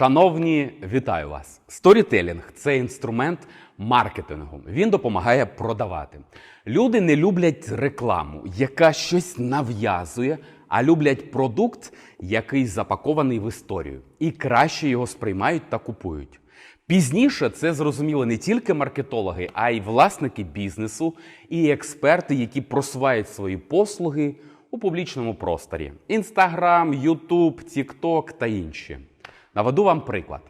Шановні, вітаю вас! Сторітелінг це інструмент маркетингу. Він допомагає продавати. Люди не люблять рекламу, яка щось нав'язує, а люблять продукт, який запакований в історію, і краще його сприймають та купують. Пізніше це зрозуміли не тільки маркетологи, а й власники бізнесу і експерти, які просувають свої послуги у публічному просторі: Інстаграм, Ютуб, Тікток та інші. Наведу вам приклад.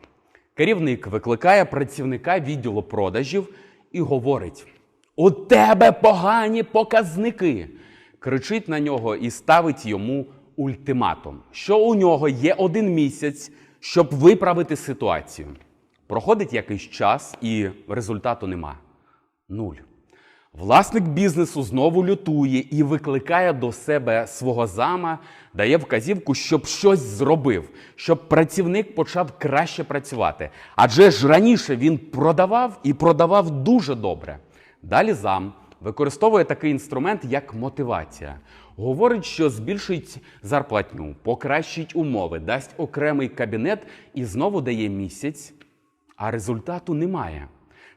Керівник викликає працівника відділу продажів і говорить: У тебе погані показники. Кричить на нього і ставить йому ультиматум, що у нього є один місяць, щоб виправити ситуацію. Проходить якийсь час і результату нема. Нуль. Власник бізнесу знову лютує і викликає до себе свого зама, дає вказівку, щоб щось зробив, щоб працівник почав краще працювати. Адже ж раніше він продавав і продавав дуже добре. Далі зам використовує такий інструмент, як мотивація. Говорить, що збільшить зарплатню, покращить умови, дасть окремий кабінет і знову дає місяць, а результату немає.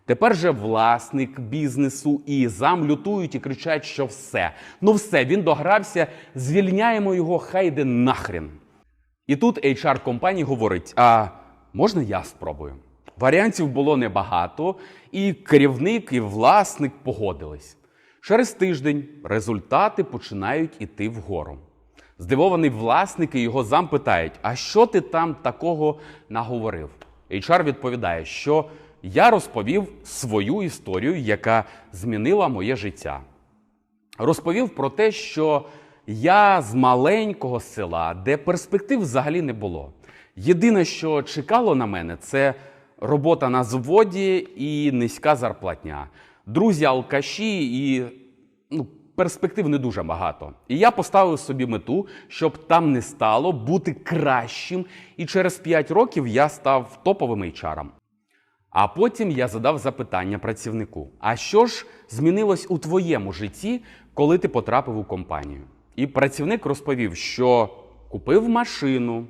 Тепер же власник бізнесу і зам лютують і кричать, що все. Ну все, він догрався, звільняємо його, хай йде нахрен. І тут HR компанії говорить: а можна я спробую? Варіантів було небагато, і керівник, і власник погодились. Через тиждень результати починають іти вгору. Здивований власник і його зам питають: а що ти там такого наговорив? HR відповідає, що я розповів свою історію, яка змінила моє життя. Розповів про те, що я з маленького села, де перспектив взагалі не було. Єдине, що чекало на мене, це робота на заводі і низька зарплатня. Друзі, алкаші і ну, перспектив не дуже багато. І я поставив собі мету, щоб там не стало бути кращим. І через 5 років я став топовим HR. А потім я задав запитання працівнику: а що ж змінилось у твоєму житті, коли ти потрапив у компанію? І працівник розповів, що купив машину,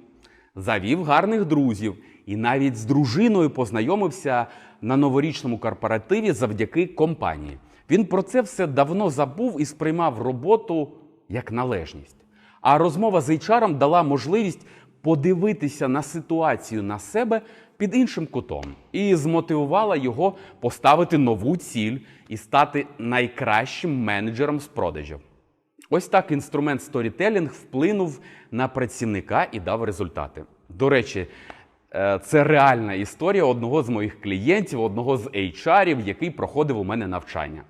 завів гарних друзів і навіть з дружиною познайомився на новорічному корпоративі завдяки компанії. Він про це все давно забув і сприймав роботу як належність. А розмова з HR дала можливість подивитися на ситуацію на себе під іншим кутом і змотивувала його поставити нову ціль і стати найкращим менеджером з продажів. Ось так інструмент сторітелінг вплинув на працівника і дав результати. До речі, е, це реальна історія одного з моїх клієнтів, одного з HR-ів, який проходив у мене навчання.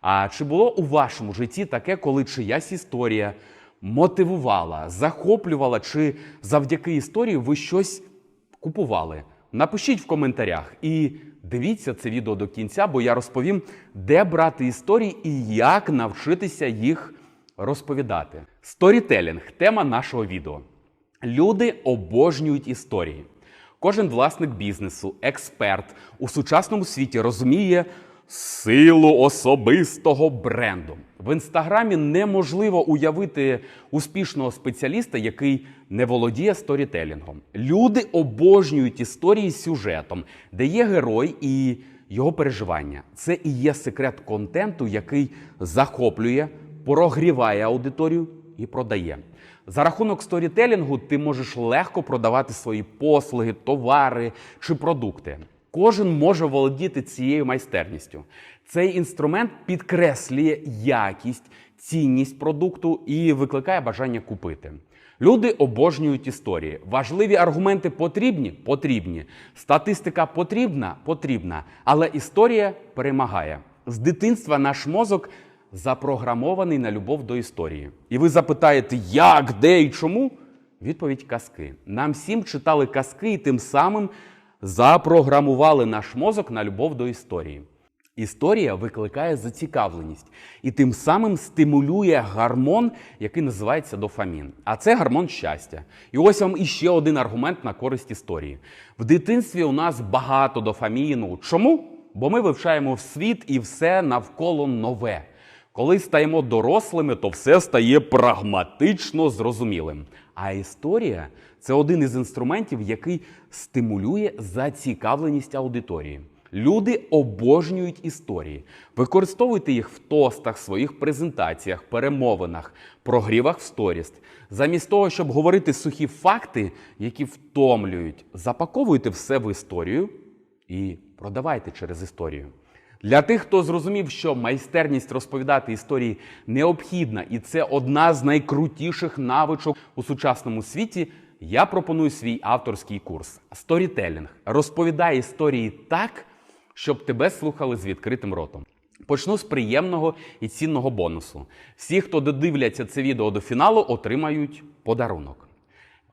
А чи було у вашому житті таке, коли чиясь історія мотивувала, захоплювала, чи завдяки історії ви щось купували? Напишіть в коментарях і дивіться це відео до кінця, бо я розповім, де брати історії і як навчитися їх розповідати. Сторітелінг тема нашого відео. Люди обожнюють історії. Кожен власник бізнесу, експерт у сучасному світі розуміє силу особистого бренду. В інстаграмі неможливо уявити успішного спеціаліста, який не володіє сторітелінгом. Люди обожнюють історії з сюжетом, де є герой і його переживання. Це і є секрет контенту, який захоплює, прогріває аудиторію і продає. За рахунок сторітелінгу ти можеш легко продавати свої послуги, товари чи продукти. Кожен може володіти цією майстерністю. Цей інструмент підкреслює якість, цінність продукту і викликає бажання купити. Люди обожнюють історії. Важливі аргументи потрібні? Потрібні. Статистика потрібна? Потрібна. Але історія перемагає. З дитинства наш мозок запрограмований на любов до історії. І ви запитаєте, як, де і чому? Відповідь казки. Нам всім читали казки і тим самим запрограмували наш мозок на любов до історії. Історія викликає зацікавленість і тим самим стимулює гормон, який називається дофамін. А це гормон щастя. І ось вам іще один аргумент на користь історії. В дитинстві у нас багато дофаміну. Чому? Бо ми вивчаємо світ і все навколо нове. Коли стаємо дорослими, то все стає прагматично зрозумілим. А історія це один із інструментів, який стимулює зацікавленість аудиторії. Люди обожнюють історії. Використовуйте їх в тостах, своїх презентаціях, перемовинах, прогрівах в сторіс. Замість того, щоб говорити сухі факти, які втомлюють, запаковуйте все в історію і продавайте через історію. Для тих, хто зрозумів, що майстерність розповідати історії необхідна, і це одна з найкрутіших навичок у сучасному світі, я пропоную свій авторський курс Сторітелінг. Розповідай історії так, щоб тебе слухали з відкритим ротом. Почну з приємного і цінного бонусу. Всі, хто додивляться це відео до фіналу, отримають подарунок.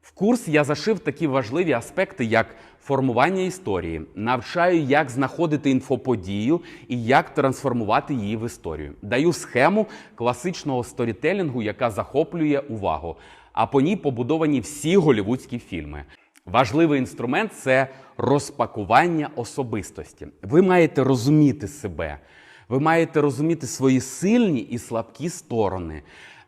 В курс я зашив такі важливі аспекти, як формування історії, навчаю, як знаходити інфоподію і як трансформувати її в історію. Даю схему класичного сторітелінгу, яка захоплює увагу. А по ній побудовані всі голівудські фільми. Важливий інструмент це розпакування особистості. Ви маєте розуміти себе, ви маєте розуміти свої сильні і слабкі сторони.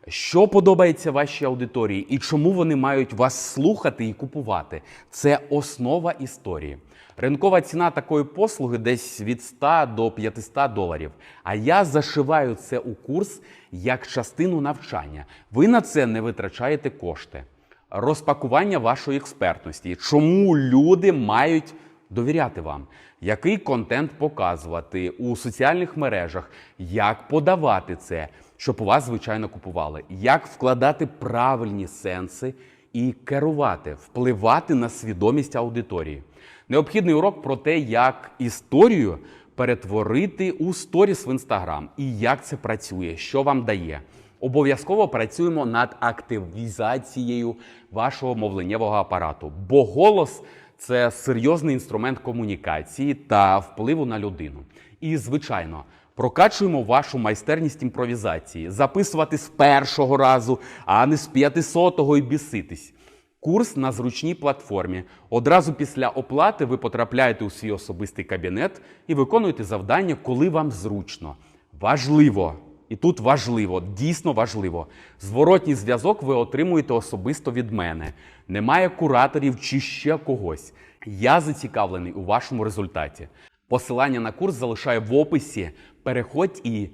Що подобається вашій аудиторії і чому вони мають вас слухати і купувати? Це основа історії. Ринкова ціна такої послуги десь від 100 до 500 доларів. А я зашиваю це у курс як частину навчання. Ви на це не витрачаєте кошти. Розпакування вашої експертності. Чому люди мають довіряти вам? Який контент показувати у соціальних мережах, як подавати це, щоб у вас, звичайно, купували, як вкладати правильні сенси і керувати, впливати на свідомість аудиторії. Необхідний урок про те, як історію перетворити у сторіс в інстаграм і як це працює, що вам дає. Обов'язково працюємо над активізацією вашого мовленнєвого апарату, бо голос це серйозний інструмент комунікації та впливу на людину. І, звичайно, прокачуємо вашу майстерність імпровізації, записувати з першого разу, а не з п'ятисотого і біситись. Курс на зручній платформі. Одразу після оплати ви потрапляєте у свій особистий кабінет і виконуєте завдання, коли вам зручно. Важливо! І тут важливо, дійсно важливо. Зворотній зв'язок ви отримуєте особисто від мене. Немає кураторів чи ще когось. Я зацікавлений у вашому результаті. Посилання на курс залишаю в описі. Переходь і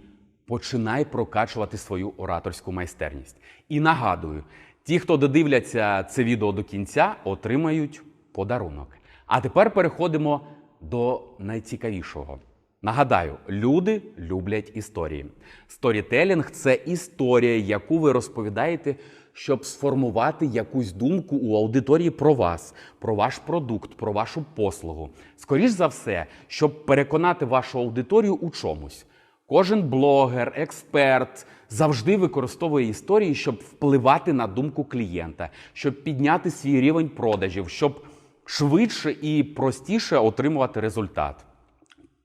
починай прокачувати свою ораторську майстерність. І нагадую, ті, хто додивляться це відео до кінця, отримають подарунок. А тепер переходимо до найцікавішого. Нагадаю, люди люблять історії. Сторітелінг це історія, яку ви розповідаєте, щоб сформувати якусь думку у аудиторії про вас, про ваш продукт, про вашу послугу. Скоріш за все, щоб переконати вашу аудиторію у чомусь. Кожен блогер, експерт завжди використовує історії, щоб впливати на думку клієнта, щоб підняти свій рівень продажів, щоб швидше і простіше отримувати результат.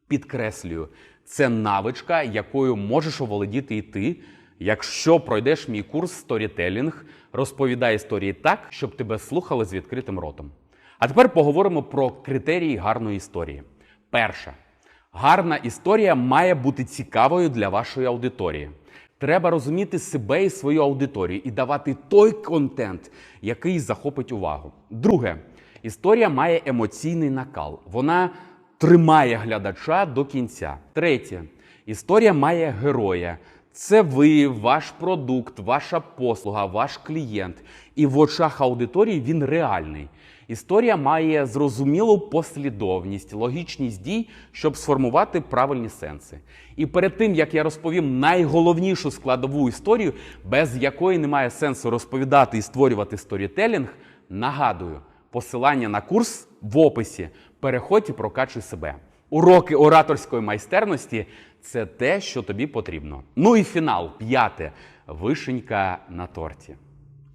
Підкреслюю, це навичка, якою можеш оволодіти і ти, якщо пройдеш мій курс сторітелінг, розповідай історії так, щоб тебе слухали з відкритим ротом. А тепер поговоримо про критерії гарної історії. Перше, гарна історія має бути цікавою для вашої аудиторії. Треба розуміти себе і свою аудиторію і давати той контент, який захопить увагу. Друге, історія має емоційний накал. Вона тримає глядача до кінця. Третє, історія має героя. Це ви, ваш продукт, ваша послуга, ваш клієнт. І в очах аудиторії він реальний. Історія має зрозумілу послідовність, логічність дій, щоб сформувати правильні сенси. І перед тим як я розповім найголовнішу складову історію, без якої немає сенсу розповідати і створювати сторітелінг, нагадую, посилання на курс в описі. Переходь і прокачуй себе. Уроки ораторської майстерності це те, що тобі потрібно. Ну і фінал, п'яте вишенька на торті.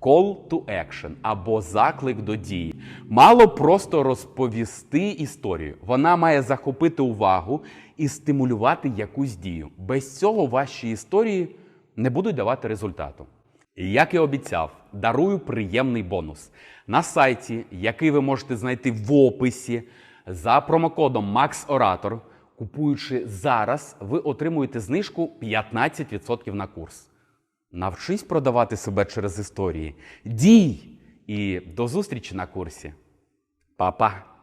Call to action або заклик до дії. Мало просто розповісти історію. Вона має захопити увагу і стимулювати якусь дію. Без цього ваші історії не будуть давати результату. Як і обіцяв, дарую приємний бонус. На сайті, який ви можете знайти в описі, за промокодом MAXORATOR, купуючи зараз, ви отримуєте знижку 15% на курс. Навчись продавати себе через історії. Дій! і до зустрічі на курсі. Па-па!